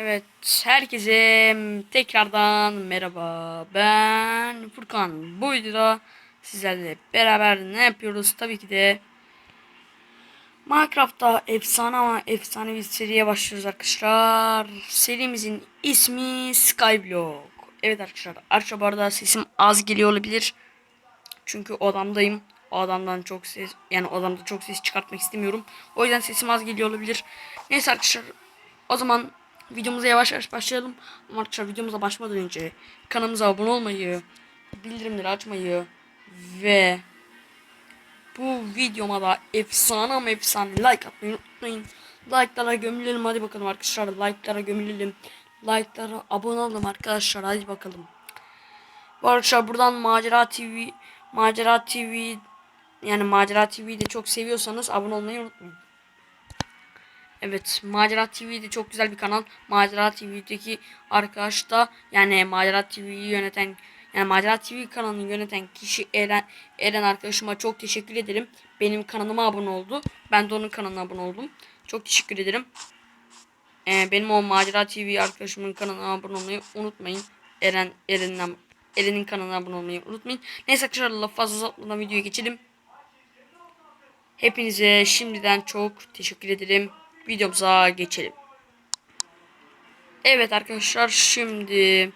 Evet, herkese tekrardan merhaba. Ben Furkan. Bu videoda sizlerle beraber ne yapıyoruz? Tabii ki de Minecraft'ta efsane ama efsane bir seriye başlıyoruz arkadaşlar. Serimizin ismi Skyblock. Evet arkadaşlar, bu arada sesim az geliyor olabilir. Çünkü odamdayım. O çok ses yani odamda çok ses çıkartmak istemiyorum. O yüzden sesim az geliyor olabilir. Neyse arkadaşlar o zaman videomuza yavaş yavaş başlayalım. Arkadaşlar videomuza başlamadan önce kanalımıza abone olmayı, bildirimleri açmayı ve bu videoma da efsane ama efsane like atmayı unutmayın. Like'lara gömülelim hadi bakalım arkadaşlar. Like'lara gömülelim. Like'lara abone olalım arkadaşlar hadi bakalım. Bu arkadaşlar buradan Macera TV Macera TV yani Macera TV'yi de çok seviyorsanız abone olmayı unutmayın. Evet Macera TV de çok güzel bir kanal. Macera TV'deki arkadaş da yani Macera TV'yi yöneten yani Macera TV kanalını yöneten kişi Eren, Eren arkadaşıma çok teşekkür ederim. Benim kanalıma abone oldu. Ben de onun kanalına abone oldum. Çok teşekkür ederim. Ee, benim o Macera TV arkadaşımın kanalına abone olmayı unutmayın. Eren Eren'den Eren'in kanalına abone olmayı unutmayın. Neyse arkadaşlar lafı fazla uzatmadan videoya geçelim. Hepinize şimdiden çok teşekkür ederim. Videomuza geçelim. Evet arkadaşlar şimdi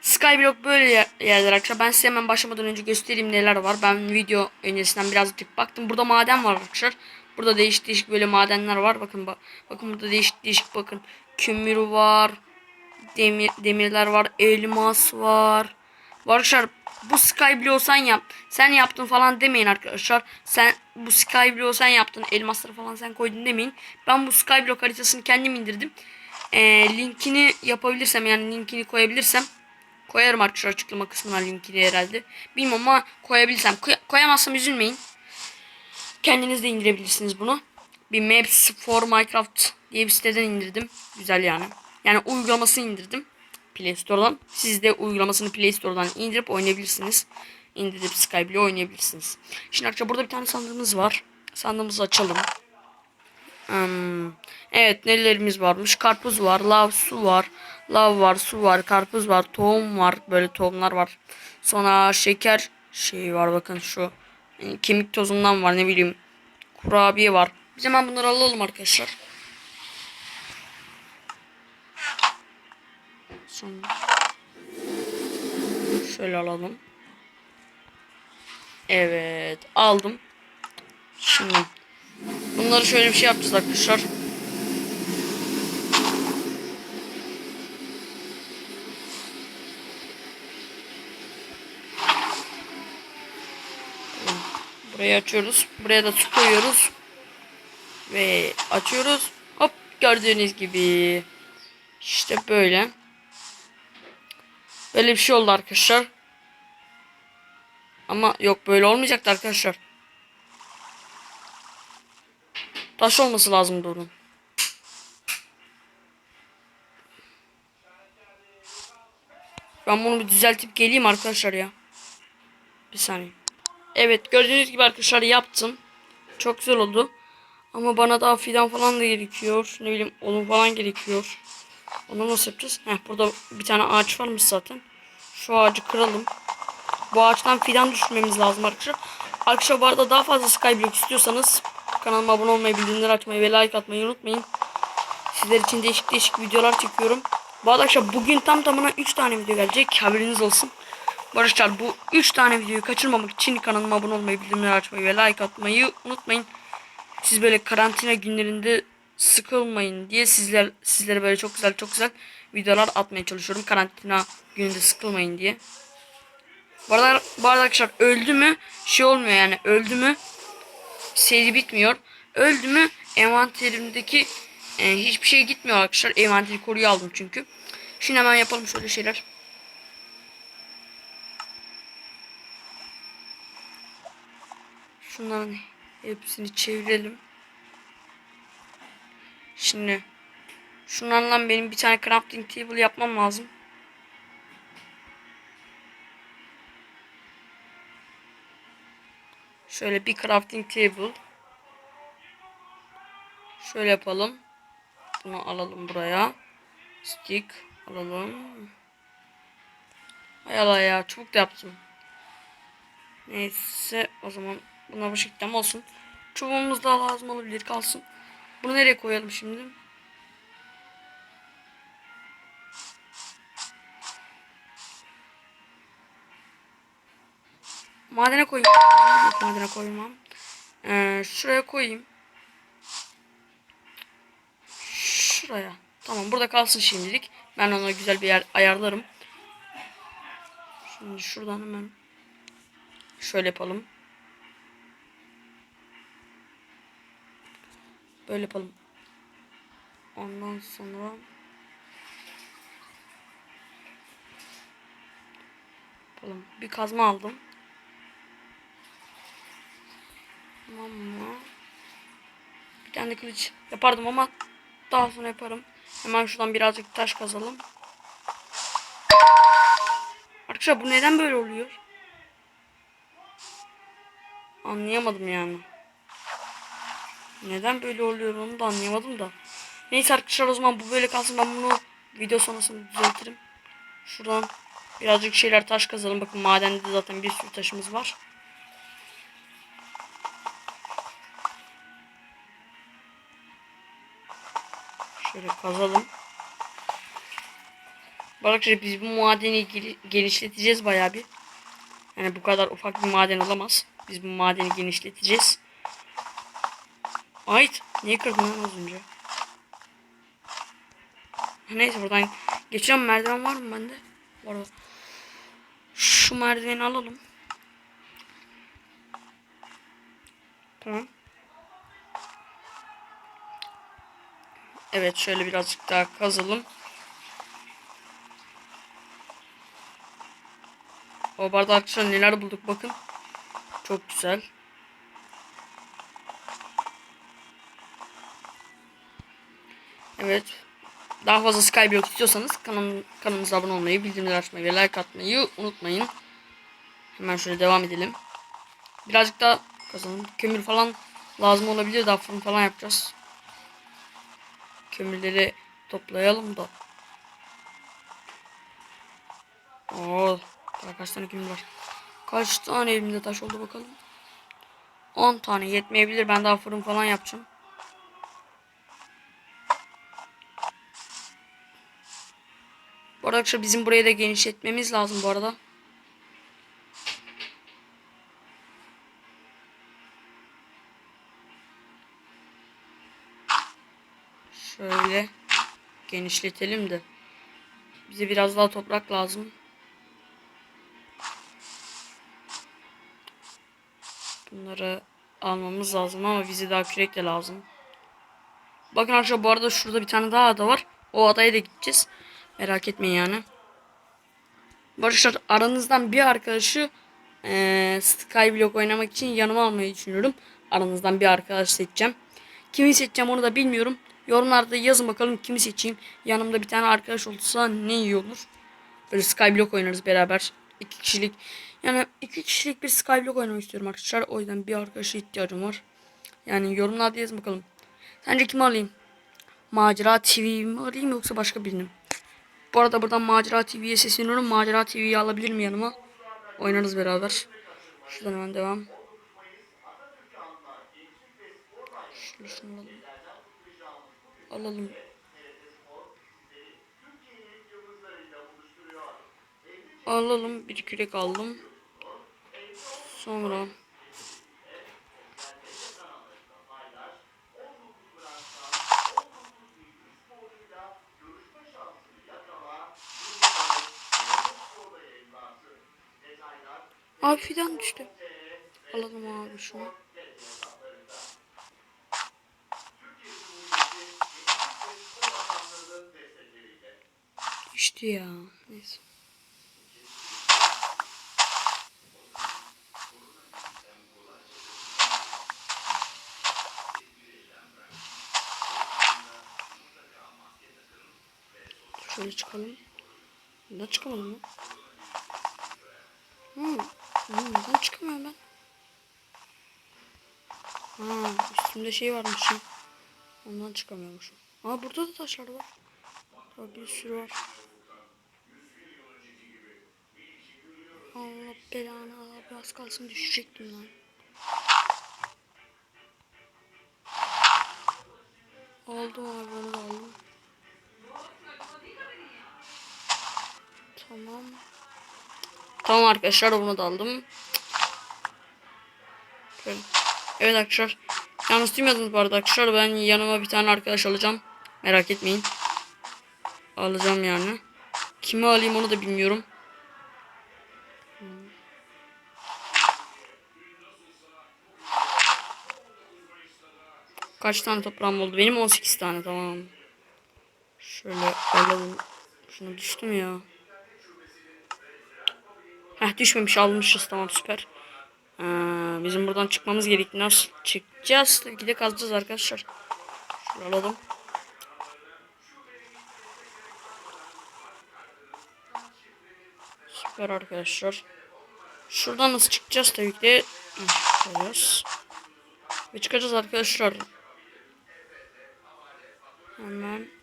Skyblock böyle yer- yerler arkadaşlar. Ben size hemen başlamadan önce göstereyim neler var. Ben video öncesinden birazcık baktım. Burada maden var arkadaşlar. Burada değişik değişik böyle madenler var. Bakın bak bakın burada değişik değişik bakın. Kömür var. Demir demirler var. Elmas var. Bu arkadaşlar bu Skyblock'u sen yap. Sen yaptın falan demeyin arkadaşlar. Sen bu Skyblock'u sen yaptın. Elmasları falan sen koydun demeyin. Ben bu Skyblock haritasını kendim indirdim. Ee, linkini yapabilirsem yani linkini koyabilirsem koyarım arkadaşlar açıklama kısmına linkini herhalde. Bilmem ama koyabilirsem. Koy- koyamazsam üzülmeyin. Kendiniz de indirebilirsiniz bunu. Bir Maps for Minecraft diye bir siteden indirdim. Güzel yani. Yani uygulamasını indirdim. Play Store'dan. Siz de uygulamasını Play Store'dan indirip oynayabilirsiniz. İndirip Skype'le oynayabilirsiniz. Şimdi arkadaşlar burada bir tane sandığımız var. Sandığımızı açalım. Hmm, evet nelerimiz varmış? Karpuz var, lav, su var. Lav var, su var, karpuz var, tohum var. Böyle tohumlar var. Sonra şeker şey var bakın şu. Yani kemik tozundan var ne bileyim. Kurabiye var. Biz hemen bunları alalım arkadaşlar. Sonra şöyle alalım. Evet aldım. Şimdi bunları şöyle bir şey yapacağız arkadaşlar. Burayı açıyoruz. Buraya da su koyuyoruz. Ve açıyoruz. Hop gördüğünüz gibi. İşte böyle. Böyle bir şey oldu arkadaşlar. Ama yok böyle olmayacaktı arkadaşlar. Taş olması lazım onun. Ben bunu bir düzeltip geleyim arkadaşlar ya. Bir saniye. Evet gördüğünüz gibi arkadaşlar yaptım. Çok güzel oldu. Ama bana daha fidan falan da gerekiyor. Ne bileyim onun falan gerekiyor. Onu nasıl yapacağız? Heh, burada bir tane ağaç varmış zaten. Şu ağacı kıralım. Bu ağaçtan fidan düşürmemiz lazım arkadaşlar. Arkadaşlar bu arada daha fazla Skyblock istiyorsanız kanalıma abone olmayı, bildirimleri açmayı ve like atmayı unutmayın. Sizler için değişik değişik videolar çekiyorum. Bu arkadaşlar bugün tam tamına 3 tane video gelecek. Haberiniz olsun. Arkadaşlar bu 3 tane videoyu kaçırmamak için kanalıma abone olmayı, bildirimleri açmayı ve like atmayı unutmayın. Siz böyle karantina günlerinde sıkılmayın diye sizler sizlere böyle çok güzel çok güzel videolar atmaya çalışıyorum. Karantina gününde sıkılmayın diye. Bu arada, bu arada arkadaşlar öldü mü şey olmuyor yani öldü mü seri bitmiyor. Öldü mü envanterimdeki e, hiçbir şey gitmiyor arkadaşlar. Envanteri koruyu aldım çünkü. Şimdi hemen yapalım şöyle şeyler. Şunların hepsini çevirelim. Şimdi şunlardan benim bir tane crafting table yapmam lazım. Şöyle bir crafting table. Şöyle yapalım. Bunu alalım buraya. Stick alalım. Hay Allah ya çubuk da yaptım. Neyse o zaman buna bu şekilde olsun. Çubuğumuz daha lazım olabilir kalsın. Bunu nereye koyalım şimdi? Madene koyayım. Madene koymam. Ee, şuraya koyayım. Şuraya. Tamam burada kalsın şimdilik. Ben ona güzel bir yer ayarlarım. Şimdi şuradan hemen şöyle yapalım. Böyle yapalım. Ondan sonra yapalım. Bir kazma aldım. Tamam mı? Bir tane kılıç yapardım ama daha sonra yaparım. Hemen şuradan birazcık taş kazalım. Arkadaşlar bu neden böyle oluyor? Anlayamadım yani. Neden böyle oluyor onu da anlayamadım da. Neyse arkadaşlar o zaman bu böyle kalsın. Ben bunu video sonrasında düzeltirim. Şuradan birazcık şeyler taş kazalım. Bakın madende de zaten bir sürü taşımız var. Şöyle kazalım. Arkadaşlar biz bu madeni genişleteceğiz bayağı bir. Yani bu kadar ufak bir maden olamaz. Biz bu madeni genişleteceğiz. Ait. Niye kırdın lan az önce? Neyse buradan geçeceğim. Merdiven var mı bende? Var. Şu merdiveni alalım. Tamam. Evet şöyle birazcık daha kazalım. O barda neler bulduk bakın. Çok güzel. Evet. Daha fazla Skyblock istiyorsanız kanal, kanalımıza abone olmayı, bildirimleri açmayı ve like atmayı unutmayın. Hemen şöyle devam edelim. Birazcık daha kazanalım. Kömür falan lazım olabilir. Daha fırın falan yapacağız. Kömürleri toplayalım da. Oo, kaç tane kömür var? Kaç tane elimde taş oldu bakalım. 10 tane yetmeyebilir. Ben daha fırın falan yapacağım. Bu arada arkadaşlar bizim burayı da genişletmemiz lazım bu arada. Şöyle genişletelim de. Bize biraz daha toprak lazım. Bunları almamız lazım ama bize daha kürek de lazım. Bakın arkadaşlar bu arada şurada bir tane daha ada var. O adaya da gideceğiz. Merak etmeyin yani. Bu Arkadaşlar aranızdan bir arkadaşı eee Skyblock oynamak için yanıma almayı düşünüyorum. Aranızdan bir arkadaş seçeceğim. Kimi seçeceğim onu da bilmiyorum. Yorumlarda yazın bakalım kimi seçeyim. Yanımda bir tane arkadaş olursa ne iyi olur. Böyle Skyblock oynarız beraber. İki kişilik. Yani iki kişilik bir Skyblock oynamak istiyorum arkadaşlar. O yüzden bir arkadaşa ihtiyacım var. Yani yorumlarda yazın bakalım. Sence kimi alayım? Macera TV mi alayım yoksa başka birini mi? Bu arada buradan Macera TV'ye sesleniyorum. Macera TV'yi alabilir mi yanıma? Oynarız beraber. Şuradan hemen devam. Şöyle şunu alalım. Alalım. Alalım. Bir kürek aldım. Sonra Abi fidan düştü. Alalım abi şunu. Düştü ya. Neyse. Şöyle çıkalım. Neden çıkamadım lan? Hmm. Hmm, neden çıkamıyorum ben? Ha, üstümde şey varmış. Ondan çıkamıyormuşum. Aa burada da taşlar var. Daha bir sürü var. Allah belanı abi az kalsın düşecektim lan. Aldım abi Tamam arkadaşlar bunu da aldım. Evet arkadaşlar. Yalnız duymadınız bu arada arkadaşlar. Ben yanıma bir tane arkadaş alacağım. Merak etmeyin. Alacağım yani. Kimi alayım onu da bilmiyorum. Kaç tane toprağım oldu? Benim 18 tane tamam. Şöyle alalım. Şunu düştüm ya. Heh düşmemiş almışız tamam süper. Ee, bizim buradan çıkmamız gerekli. Nasıl çıkacağız? Tabii ki de kazacağız arkadaşlar. Şöyle alalım. Süper arkadaşlar. Şuradan nasıl çıkacağız tabii ki de. Çıkacağız. Ve çıkacağız arkadaşlar. Hemen.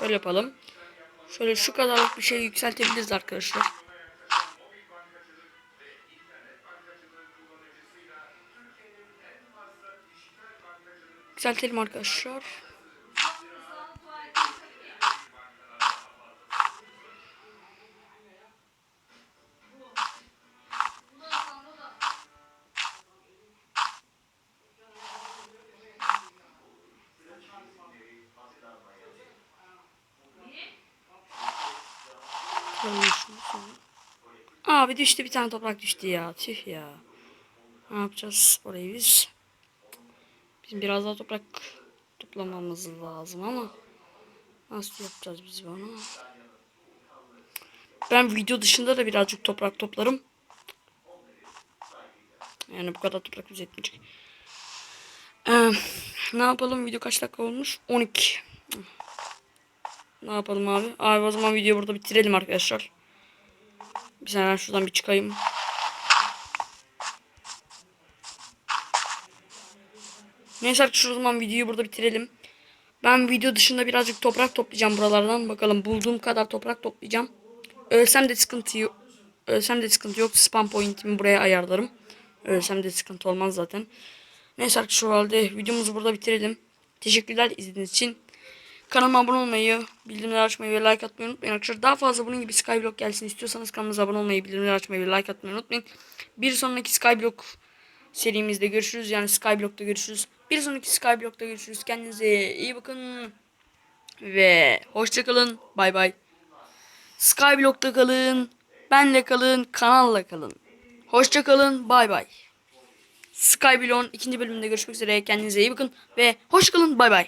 Böyle yapalım. Şöyle şu kadarlık bir şey yükseltebiliriz arkadaşlar. Yükseltelim arkadaşlar. Koymuşum sonra. Abi düştü bir tane toprak düştü ya. Tüh ya. Ne yapacağız orayı biz? Bizim biraz daha toprak toplamamız lazım ama nasıl yapacağız biz bunu? Ben video dışında da birazcık toprak toplarım. Yani bu kadar toprak bize yetmeyecek. Ee, ne yapalım? Video kaç dakika olmuş? 12. Ne yapalım abi? Abi o zaman videoyu burada bitirelim arkadaşlar. Bir saniye şuradan bir çıkayım. Neyse arkadaşlar o zaman videoyu burada bitirelim. Ben video dışında birazcık toprak toplayacağım buralardan. Bakalım bulduğum kadar toprak toplayacağım. Ölsem de sıkıntı yok. Ölsem de sıkıntı yok. Spam pointimi buraya ayarlarım. Ölsem de sıkıntı olmaz zaten. Neyse arkadaşlar o halde videomuzu burada bitirelim. Teşekkürler izlediğiniz için. Kanalıma abone olmayı, bildirimleri açmayı ve like atmayı unutmayın arkadaşlar. Daha fazla bunun gibi Skyblock gelsin istiyorsanız kanalımıza abone olmayı, bildirimleri açmayı ve like atmayı unutmayın. Bir sonraki Skyblock serimizde görüşürüz. Yani Skyblock'ta görüşürüz. Bir sonraki Skyblock'ta görüşürüz. Kendinize iyi bakın. Ve hoşçakalın. Bay bay. Skyblock'ta kalın. Benle kalın. Kanalla kalın. Hoşçakalın. Bay bay. Skyblock'un ikinci bölümünde görüşmek üzere. Kendinize iyi bakın. Ve hoşçakalın. Bay bay.